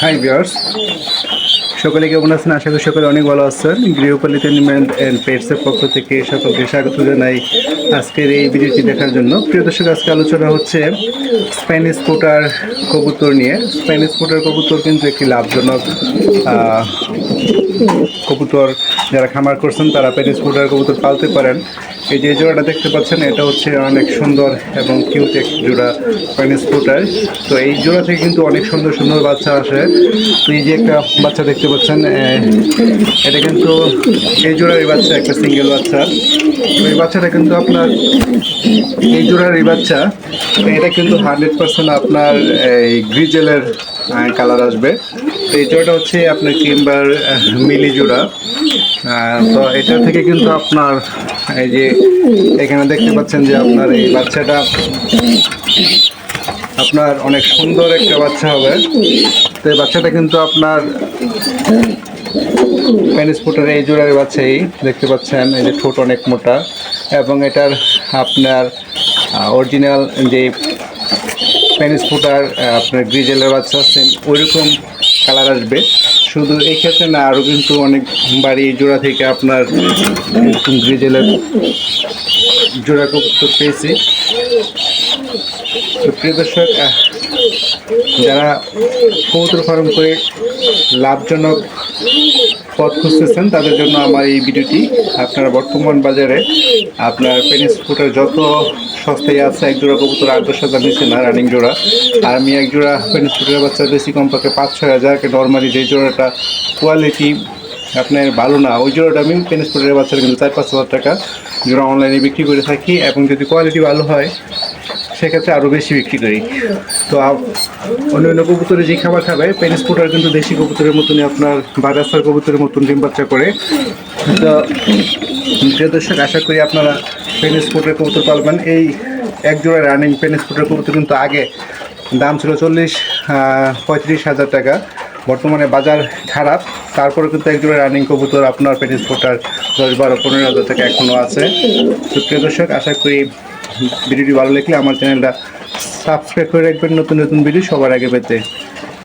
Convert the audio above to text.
Hi viewers সকলে কেমন আছেন? আশা করি সকলে অনেক ভালো আছেন। গৃহপালিত নিমেন্ট অ্যান্ড পেটসের পক্ষ থেকে সকলকে স্বাগত জানাই আজকের এই ভিডিওটি দেখার জন্য। প্রিয় দর্শক, আজকে আলোচনা হচ্ছে স্প্যানিশ ফুটার কবুতর নিয়ে। স্প্যানিশ ফুটার কবুতর কিন্তু একটি লাভজনক কবুতর যারা খামার করছেন, তারা প্যানিস ফুটার কবুতর পালতে পারেন। এই যে জোড়াটা দেখতে পাচ্ছেন, এটা হচ্ছে অনেক সুন্দর এবং কিউট এক জোড়া প্যানিস ফুটার তো এই জোড়া থেকে কিন্তু অনেক সুন্দর সুন্দর বাচ্চা আসে। তো এই যে একটা বাচ্চা দেখতে পাচ্ছেন এটা কিন্তু এই জোড়ার এই বাচ্চা, একটা সিঙ্গেল বাচ্চা। তো এই বাচ্চাটা কিন্তু আপনার, এই জোড়ার এই বাচ্চা এটা কিন্তু হান্ড্রেড পার্সেন্ট আপনার, এই গ্রিজেলের কালার আসবে। তো এই জোড়াটা হচ্ছে আপনার কিংবার মিলি জোড়া তো এটা থেকে কিন্তু আপনার এই যে এখানে দেখতে পাচ্ছেন যে আপনার এই বাচ্চাটা আপনার অনেক সুন্দর একটা বাচ্চা হবে। তো এই বাচ্চাটা কিন্তু আপনার প্যানিস ফুটার এই জোড়ার বাচ্চাই দেখতে পাচ্ছেন, এই যে ঠোঁট অনেক মোটা। এবং এটার আপনার অরিজিনাল যে প্যানিস ফুটার আপনার গ্রিজেলের বাচ্চা সেম ওইরকম কালার আসবে। শুধু এই ক্ষেত্রে না আরও কিন্তু অনেক বাড়ি জোড়া থেকে আপনার গ্রিজেলের জোড়া কবুতর পেয়েছি। তো প্রিয় দর্শক যারা কবুতর ফার্ম করে লাভজনক পথ খুঁজতেছেন, তাদের জন্য আমার এই ভিডিওটি আপনারা বর্তমান বাজারে আপনার পেনিস ফুটার যত সস্তায় আছে এক জোড়া কবুতর আট দশ হাজার নিচে না রানিং জোড়া। আর আমি এক জোড়া পেনিস ফুটার বাচ্চা বেশি কমপক্ষে পাঁচ ছয় হাজার নর্মালি যে জোড়াটা কোয়ালিটি আপনার ভালো না, ওই জোড়াটা আমি পেনিস ফুটার বাচ্চাটা কিন্তু চার পাঁচ হাজার টাকা জোড়া অনলাইনে বিক্রি করে থাকি এবং যদি কোয়ালিটি ভালো হয় সেক্ষেত্রে আরও বেশি বিক্রি করি। তো অন্য অন্য কবুতরে যে খাবার খাবে, পেনিস ফুটার কিন্তু দেশি কবুতরের মতনই আপনার বাজার কবুতরের মতন ডিম বাচ্চা করে। তো, প্রিয় দর্শক, আশা করি আপনারা পেনিস ফুটের কবুতর পালবেন। এই এক জোড়া রানিং পেনিস ফুটের কবুতর কিন্তু আগে দাম ছিল চল্লিশ পঁয়ত্রিশ হাজার টাকা। বর্তমানে বাজার খারাপ তারপরে কিন্তু একজন রানিং কবুতর আপনার পেটিস ফোটার দশ বারো, পনেরো হাজার থেকে এখনও আছে। সুপ্রিয় দর্শক, আশা করি ভিডিওটি ভালো লাগলে আমার চ্যানেলটা সাবস্ক্রাইব করে রাখবেন। নতুন নতুন ভিডিও সবার আগে পেতে।